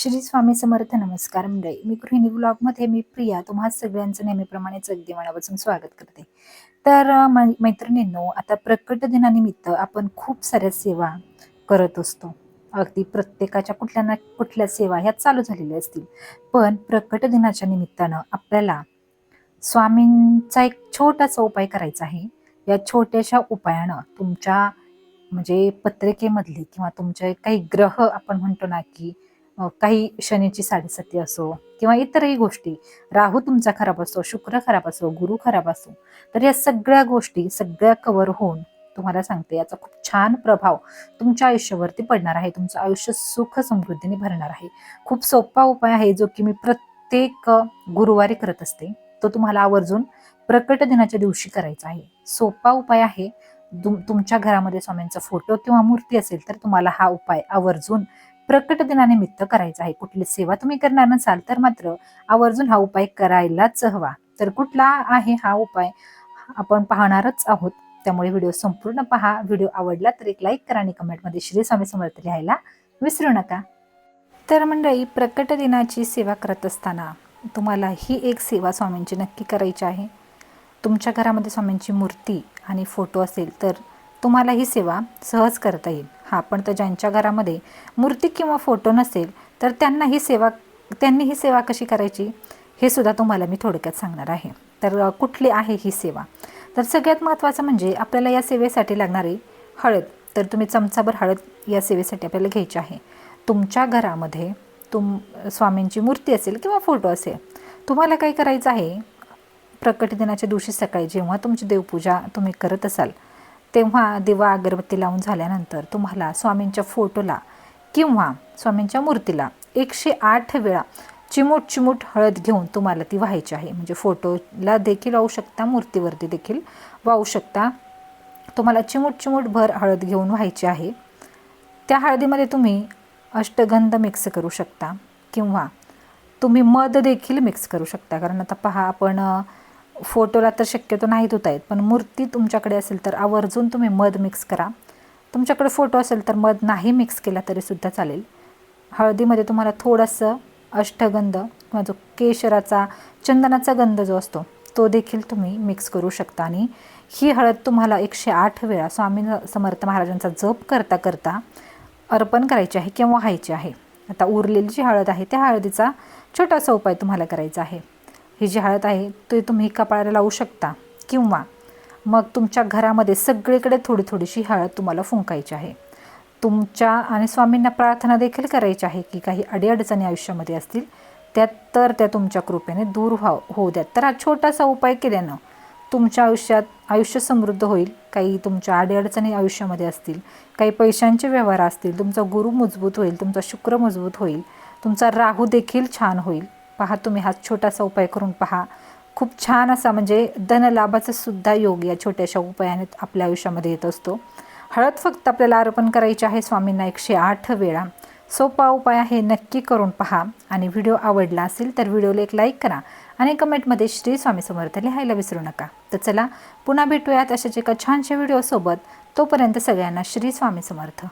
श्री स्वामी समर्थ नमस्कार मंडळी. मी गृहिणी ब्लॉगमध्ये मी प्रिया. तुम्हा सगळ्यांचं नेहमीप्रमाणेच अगदी मनापासून स्वागत करते. तर मै- मैत्रिणींनो आता प्रकट दिनानिमित्त आपण खूप साऱ्या सेवा करत असतो. अगदी प्रत्येकाच्या कुठल्या ना कुठल्या सेवा ह्या चालू झालेल्या असतील. पण प्रकट दिनाच्या निमित्तानं आपल्याला स्वामींचा एक छोटासा उपाय करायचा आहे. या छोट्याशा उपायानं तुमच्या म्हणजे पत्रिकेमधली किंवा तुमचे काही ग्रह आपण म्हणतो ना की काही शनीची साडेसाती असो किंवा इतरही गोष्टी राहू तुमचा खराब असो शुक्र खराब असो गुरु खराब असो तर या सगळ्या गोष्टी सगळ्या कव्हर होऊन तुम्हाला सांगते याचा खूप छान प्रभाव तुमच्या आयुष्यावरती पडणार आहे. तुमचं आयुष्य सुख समृद्धीने भरणार आहे. खूप सोपा उपाय आहे जो की मी प्रत्येक गुरुवारी करत असते. तो तुम्हाला आवर्जून प्रकट दिनाच्या दिवशी करायचा आहे. सोपा उपाय आहे. तुम- तुमच्या घरामध्ये स्वामींचा फोटो किंवा मूर्ती असेल तर तुम्हाला हा उपाय आवर्जून प्रकट दिनानिमित्त करायचा आहे. कुठली सेवा तुम्ही करणार नसाल तर मात्र आवर्जून हा उपाय करायलाच हवा. तर कुठला आहे हा उपाय? आपण पाहणारच आहोत. त्यामुळे व्हिडिओ संपूर्ण पहा. व्हिडिओ आवडला तर एक लाईक करा आणि कमेंटमध्ये श्री स्वामी समर्थ लिहायला विसरू नका. तर मंडळी प्रकट दिनाची सेवा करत असताना तुम्हाला ही एक सेवा स्वामींची नक्की करायची आहे. तुमच्या घरामध्ये स्वामींची मूर्ती आणि फोटो असेल तर तुम्हाला ही सेवा सहज करता येईल. हां पण तर ज्यांच्या घरामध्ये मूर्ती किंवा फोटो नसेल तर त्यांना ही सेवा त्यांनी ही सेवा कशी करायची? हे सुद्धा तुम्हाला मी थोडक्यात सांगणार आहे. तर कुठली आहे ही सेवा? तर सगळ्यात महत्त्वाचं म्हणजे आपल्याला या सेवेसाठी लागणारी हळद. तर तुम्ही चमचाभर हळद या सेवेसाठी आपल्याला घ्यायची आहे. तुमच्या घरामध्ये तुम स्वामींची मूर्ती असेल किंवा फोटो असेल तुम्हाला काय करायचं आहे? प्रकट दिनाच्या दिवशी सकाळी जेव्हा तुमची देवपूजा तुम्ही करत असाल तेव्हा दिवा अगरबत्ती लावून झाल्यानंतर तुम्हाला स्वामींच्या फोटोला किंवा स्वामींच्या मूर्तीला एकशे आठ वेळा चिमूट चिमूट हळद घेऊन तुम्हाला ती व्हायची आहे. म्हणजे फोटोला देखील वाहू शकता मूर्तीवरती देखील वाहू शकता. तुम्हाला चिमूट चिमूट भर हळद घेऊन व्हायची आहे. त्या हळदीमध्ये तुम्ही अष्टगंध मिक्स करू शकता किंवा तुम्ही मध देखील मिक्स करू शकता. कारण आता पहा आपण फोटोला तर शक्यतो नाही धुता येत पण मूर्ती तुमच्याकडे असेल तर आवर्जून तुम्ही मध मिक्स करा. तुमच्याकडे फोटो असेल तर मध नाही मिक्स केला तरीसुद्धा चालेल. हळदीमध्ये तुम्हाला थोडंसं अष्टगंध किंवा जो केशराचा चंदनाचा गंध जो असतो तो देखील तुम्ही मिक्स करू शकता. आणि ही हळद तुम्हाला एकशे आठ वेळा स्वामी समर्थ महाराजांचा जप करता करता अर्पण करायची आहे किंवा व्हायची आहे. आता उरलेली जी हळद आहे त्या हळदीचा छोटासा उपाय तुम्हाला करायचा आहे. ही जी हळद आहे ती तुम्ही कपाळाला लावू शकता. किंवा मग तुमच्या घरामध्ये सगळीकडे थोडी थोडीशी हळद तुम्हाला फुंकायची आहे. तुमच्या आणि स्वामींना प्रार्थना देखील करायची आहे की काही अडीअडचणी आयुष्यामध्ये असतील त्यात तर त्या तुमच्या कृपेने दूर व्हाव होऊ द्यात तर हा छोटासा उपाय केल्यानं तुमच्या आयुष्यात आयुष्य समृद्ध होईल. काही तुमच्या अडीअडचणी आयुष्यामध्ये असतील काही पैशांचे व्यवहार असतील तुमचा गुरु मजबूत होईल तुमचा शुक्र मजबूत होईल तुमचा राहू देखील छान होईल. पहा तुम्ही हा छोटासा उपाय करून पहा. खूप छान असा म्हणजे धनलाभाचा सुद्धा योग या छोट्याशा उपायाने आपल्या आयुष्यामध्ये येत असतो. हळद फक्त आपल्याला अर्पण करायची आहे स्वामींना एकशे आठ वेळा. सोपा उपाय आहे नक्की करून पहा. आणि व्हिडिओ आवडला असेल तर व्हिडिओला एक लाईक करा आणि कमेंटमध्ये श्री स्वामी समर्थ लिहायला विसरू नका. तर चला पुन्हा भेटूयात अशाच एका छानशा व्हिडिओसोबत. तोपर्यंत सगळ्यांना श्री स्वामी समर्थ.